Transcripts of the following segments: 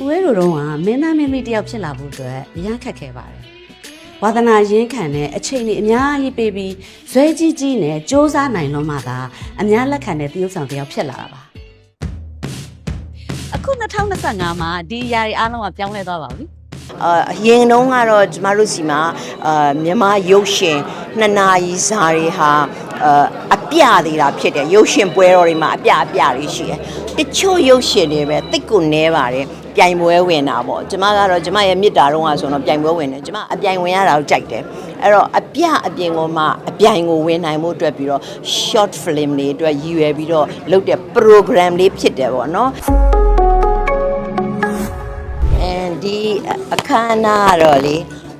ဦးဝဲတို့တော့ကမင်းသားမင်းသမီးတယောက်ဖြစ်လာဖို့အတွက်အများခက်ခဲပါတယ်ဝါသနာရင်းခံတဲ့အချိန်ကြီးအများကြီးပေးပြီးဇွဲကြီးကြီးနဲ့စ조사နိုင်လို့မှသာအများလက်ခံတဲ့တရုပ်ဆောင်တယောက်ဖြစ်လာတာပါအခု2025မှာဒီຢာရီအားလုံးကပြောင်းလဲသွားပါပြီ အာအရင်တုန်းကတော့ကျမတို့စီမှာအာမြန်မာရုပ်ရှင်နှစ်နာရီစာတွေဟာအာအပြသေးတာဖြစ်တယ်ရုပ်ရှင်ပွဲတော်တွေမှာအပြအပြတွေရှိတယ်တချို့ရုပ်ရှင်တွေပဲတိတ်ကိုနဲပါတယ် ပြိုင်ပွဲဝင်တာပေါ့ကျမကတော့ကျမရဲ့မေတ္တာတော့ကဆိုတော့ပြိုင်ပွဲဝင်တယ်ကျမအပြိုင်ဝင်ရတာကိုကြိုက်တယ်အဲ့တော့အပြအပြင်ကမှအပြိုင်ကိုဝင်နိုင်မှုအတွက်ပြီးတော့ short film တွေအတွက်ရည်ရွယ်ပြီးတော့လုပ်တဲ့ program လေးဖြစ်တယ်ပေါ့နော်အဲဒီအခမ်းအနားကတော့လေ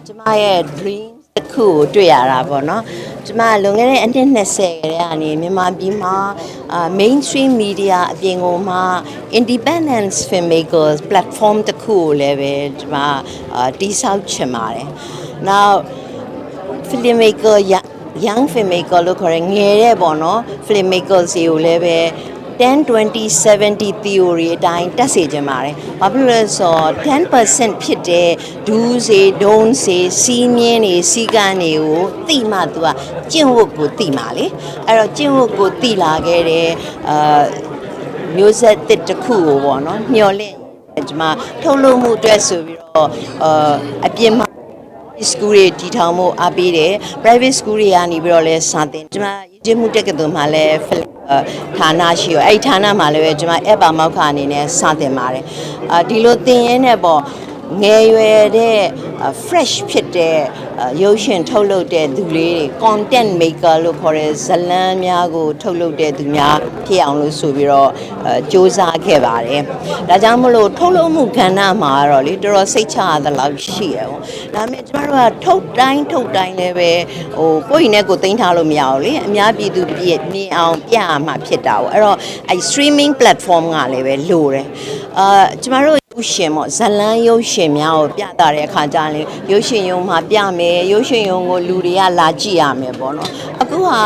ကျမရဲ့ dream တစ်ခုကိုတွေ့ရတာပေါ့နော် ကျမလွန်ခဲ့တဲ့အနှစ်20ခရဲကနေမြန်မာပြည်မှာအာ mainstream media အပြင်ကိုမှ independent filmmakers platform တစ်ခုကိုလည်းပဲကျမအာတိဆောက်ချင်ပါတယ် now filmmaker ya- young filmmaker လို့ခေါ်ရငယ်တဲ့ပေါ့နော် filmmakers တွေကိုလည်းပဲ 10 20 70 theory အတိုင်းတက်စေချင်ပါတယ်။ဘာဖြစ်လို့လဲဆိုတော့10%ဖြစ်တဲ့ဒူးစေဒုံးစေစီးမြင်းနေစီကန်းတွေကိုတိမှ तू ကကျင့်ဝတ်ကိုတိမှာလေ။အဲ့တော့ကျင့်ဝတ်ကိုတိလာခဲ့တဲ့အာမျိုးဆက်တစ်တစ်ခုကိုပေါ့နော်မျှော်လင့်ကျွန်မထုတ်လုပ်မှုအတွက်ဆိုပြီးတော့အာအပြင်မှာ school တွေတည်ထောင်မှုအားပေးတယ် private school တွေကနေပြီးတော့လဲစာသင်ကျွန်မရည်ကျမှုတက္ကသိုလ်မှာလဲဌာနရှိရောအဲ့ဒီဌာနမှာလည်းပဲကျွန်မအပ်ပါမောက်ခအနေနဲ့စာသင်ပါတယ်အာဒီလိုသင်ရင်းနဲ့ပေါ့ ငယ်ရွယ်တဲ့ fresh ဖြစ်တဲ့ရုပ်ရှင်ထုတ်လုပ်တဲ့သူလေးတွေ content maker လို့ခေါ်တဲ့ဇတ်လန်းများကို ထုတ်လုပ်တဲ့သူများဖြစ်အောင်လို့ဆိုပြီးတော့စူးစမ်းခဲ့ပါတယ်။ဒါကြောင့်မလို့ထုတ်လုပ်မှုကဏ္ဍမှာတော့လေတော်တော်စိတ်ချရသလောက်ရှိရပေါ့။ဒါပေမဲ့ကျမတို့ကထုတ်တိုင်းထုတ်တိုင်းလည်းပဲဟိုကိုယ့်ရင်နဲ့ကိုယ်သိမ်းထားလို့မရဘူးလေ။အများပြည်သူပြည့်မြင်အောင်ပြရမှာဖြစ်တာပေါ့။အဲ့တော့အဲ streaming platform ကလည်းပဲလိုတယ်။အာကျမတို့ ရုပ်ရှင်ပေါ့ဇလန်းရုပ်ရှင်များကိုပြတာတဲ့အခါကျရင်ရုပ်ရှင်ရုံမှာပြမယ်ရုပ်ရှင်ရုံကိုလူတွေကလာကြည့်ရမယ်ပေါ့နော်အခုဟာ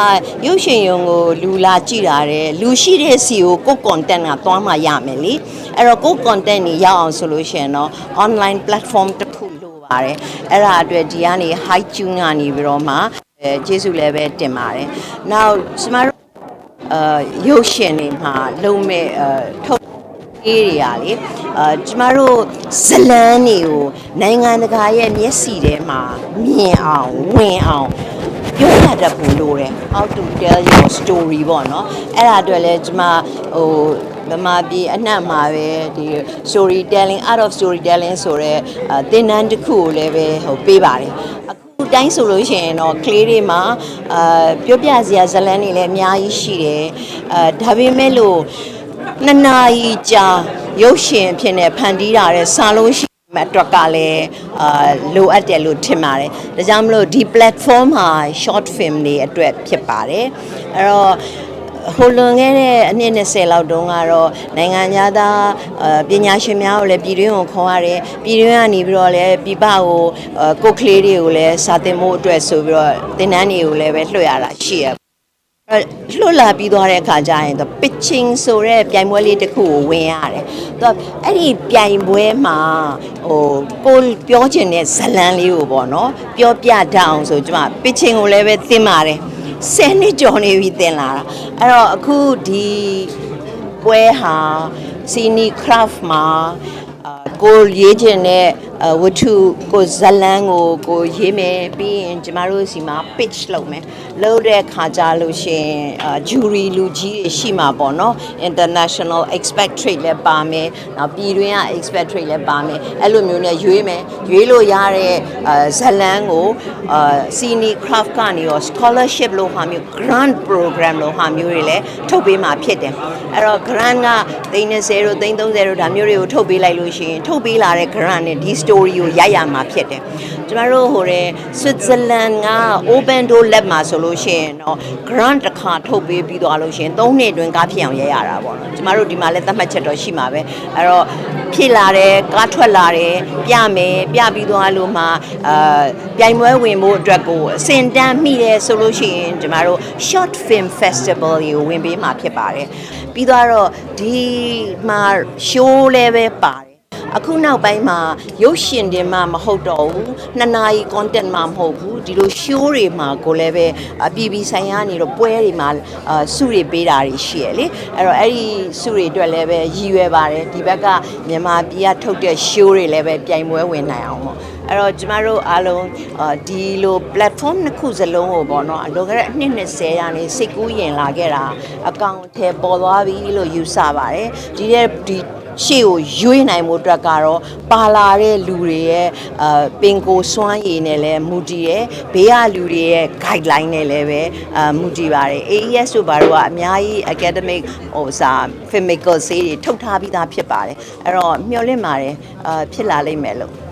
ရုပ်ရှင်ရုံကိုလူလာကြည့်တာတဲ့လူရှိတဲ့စီကိုကိုယ့် content ကသွားမှရမယ်လေအဲ့တော့ကိုယ့် content တွေရောက်အောင်ဆိုလို့ရှိရင်တော့ online platform တစ်ခုလိုပါတယ်အဲ့ဒါအတွက်ဒီကနေ high tune ကနေပြီးတော့မှအဲကျေးဇူးလည်းပဲတင်ပါတယ် now ကျမတို့အာရုပ်ရှင်တွေမှာလုံးမဲ့အာထုတ် အေးတွေရာလေအာကျမတို့ဇလန်းတွေကိုနိုင်ငံတကာရဲ့မျက်စိထဲမှာမြင်အောင်ဝင်အောင်ပြောရတတ်ဖို့လိုတယ် how to tell your story ပေါ့နော်အဲ့ဒါအတွက်လဲကျမဟိုဗမာပြည်အနှံ့မှာပဲဒီ story telling art of story telling ဆိုတော့သင်တန်းတစ်ခုကိုလည်းပဲဟိုပေးပါတယ်အခုတိုင်းဆိုလို့ရှိရင်တော့ကလေးတွေမှာအာပြောပြစရာဇလန်းတွေလည်းအများကြီးရှိတယ်အာဒါပေမဲ့လို့ နှစ်နာရီကြာရုပ်ရှင်အဖြစ်နဲ့ဖန်တီးတာတဲ့စာလုံးရှိမှအတွက်ကလည်းအာလိုအပ်တယ်လို့ထင်ပါတယ်။ဒါကြောင့်မလို့ဒီ platform ဟာ short film တွေအတွက်ဖြစ်ပါတယ်။အဲ့တော့ဟိုလွန်ခဲ့တဲ့အနှစ်20လောက်တုန်းကတော့နိုင်ငံသားအာပညာရှင်များကိုလည်းပြည်တွင်းကိုခေါ်ရတယ်ပြည်တွင်းကနေပြီးတော့လည်းပြည်ပကိုအာကိုယ်ကလေးတွေကိုလည်းစာသင်ဖို့အတွက်ဆိုပြီးတော့သင်တန်းတွေကိုလည်းပဲလွှတ်ရတာရှိရအဲ့ လွတ်လာပြီးသွားတဲ့အခါကျရင်သူ pitching ဆိုတဲ့ပြိုင်ပွဲလေးတစ်ခုကိုဝင်ရတယ်။သူကအဲ့ဒီပြိုင်ပွဲမှာဟိုကိုပြောချင်တဲ့ဇလံလေးကိုပေါ့နော်။ပြောပြတတ်အောင်ဆိုကျွန်မ pitching ကိုလည်းပဲသင်ပါတယ်။10နှစ်ကျော်နေပြီသင်လာတာ။အဲ့တော့အခုဒီပွဲဟာ Sini Craft မှာအာကိုရေးချင်တဲ့အာ ဝတ္ထုကိုဇလန်းကိုကိုရေးမယ်ပြီးရင်ကျမတို့စီမှာ pitch လုပ်မယ်လုပ်တဲ့ခါကြလို့ရှရင်အာ jury လူကြီးတွေရှိမှာပေါ့နော် international expatriate လည်းပါမယ်နောက်ပြည်တွင်းက expatriate လည်းပါမယ်အဲ့လိုမျိုးနဲ့ရွေးမယ်ရွေးလို့ရတဲ့အာဇလန်းကိုအာ Sini Craft ကနေရော scholarship လို့ဟာမျိုး grant program လို့ဟာမျိုးတွေလည်းထုတ်ပေးမှာဖြစ်တယ်အဲ့တော့ grant က30တို့30တို့ဒါမျိုးတွေကိုထုတ်ပေးလိုက်လို့ရှိရင်ထုတ်ပေးလာတဲ့ grant နဲ့ဒီ story ကိုရိုက်ရမှာဖြစ်တယ်ကျမတို့ဟိုတဲ့ Switzerland က open door lab မှာဆိုလို့ရှိရင်တော့ grant တစ်ခါထုတ်ပေးပြီးသွားလို့ရှိရင်3နှစ်အတွင်းကားဖြစ်အောင်ရိုက်ရတာပေါ့နော်ကျမတို့ဒီမှာလည်းသတ်မှတ်ချက်တော့ရှိမှာပဲအဲ့တော့ဖြစ်လာတယ်ကားထွက်လာတယ်ပြမယ်ပြပြီးသွားလို့မှအာပြိုင်ပွဲဝင်ဖို့အတွက်ကိုအစင်တန်းမိတယ်ဆိုလို့ရှိရင်ကျမတို့ short film festival ကိုဝင်ပေးမှာဖြစ်ပါတယ်ပြီးသွားတော့ဒီမှာ show လည်းပဲပါတယ် အခုနောက်ပိုင်းမှာရုပ်ရှင်တင်မှမဟုတ်တော့ဘူးနှစ်နာရီ content မှမဟုတ်ဘူးဒီလို show တွေမှာကိုလည်းပဲအပြည်ပြည်ဆိုင်ရာနေတော့ပွဲတွေမှာအာစုတွေပေးတာတွေရှိရလေအဲ့တော့အဲ့ဒီစုတွေအတွက်လည်းပဲရည်ရွယ်ပါတယ်ဒီဘက်ကမြန်မာပြည်ကထုတ်တဲ့ show တွေလည်းပဲပြိုင်ပွဲဝင်နိုင်အောင်ပေါ့အဲ့တော့ကျမတို့အားလုံးအာဒီလို platform နှစ်ခုစလုံးကိုပေါ့နော်အလိုခဲ့တဲ့အနှစ်20ရာနေစိတ်ကူးရင်လာခဲ့တာအကောင့်ထဲပေါ်သွားပြီလို့ယူဆပါတယ်ဒီတဲ့ဒီ ရှေ့ကိုရွေးနိုင်မှုအတွက်ကတော့ပါလာတဲ့လူတွေရဲ့အာပင်ကိုစွမ်းရည်နဲ့လည်းမူတည်ရဲ့ဘေးကလူတွေရဲ့ guideline နဲ့လည်းပဲအာမူတည်ပါတယ် AES တို့ဘာလို့ကအများကြီး academic ဟိုစာ chemical ဆေးတွေထုတ်ထားပြီးသားဖြစ်ပါတယ်အဲ့တော့မျှော်လင့်ပါတယ်အာဖြစ်လာလိမ့်မယ်လို့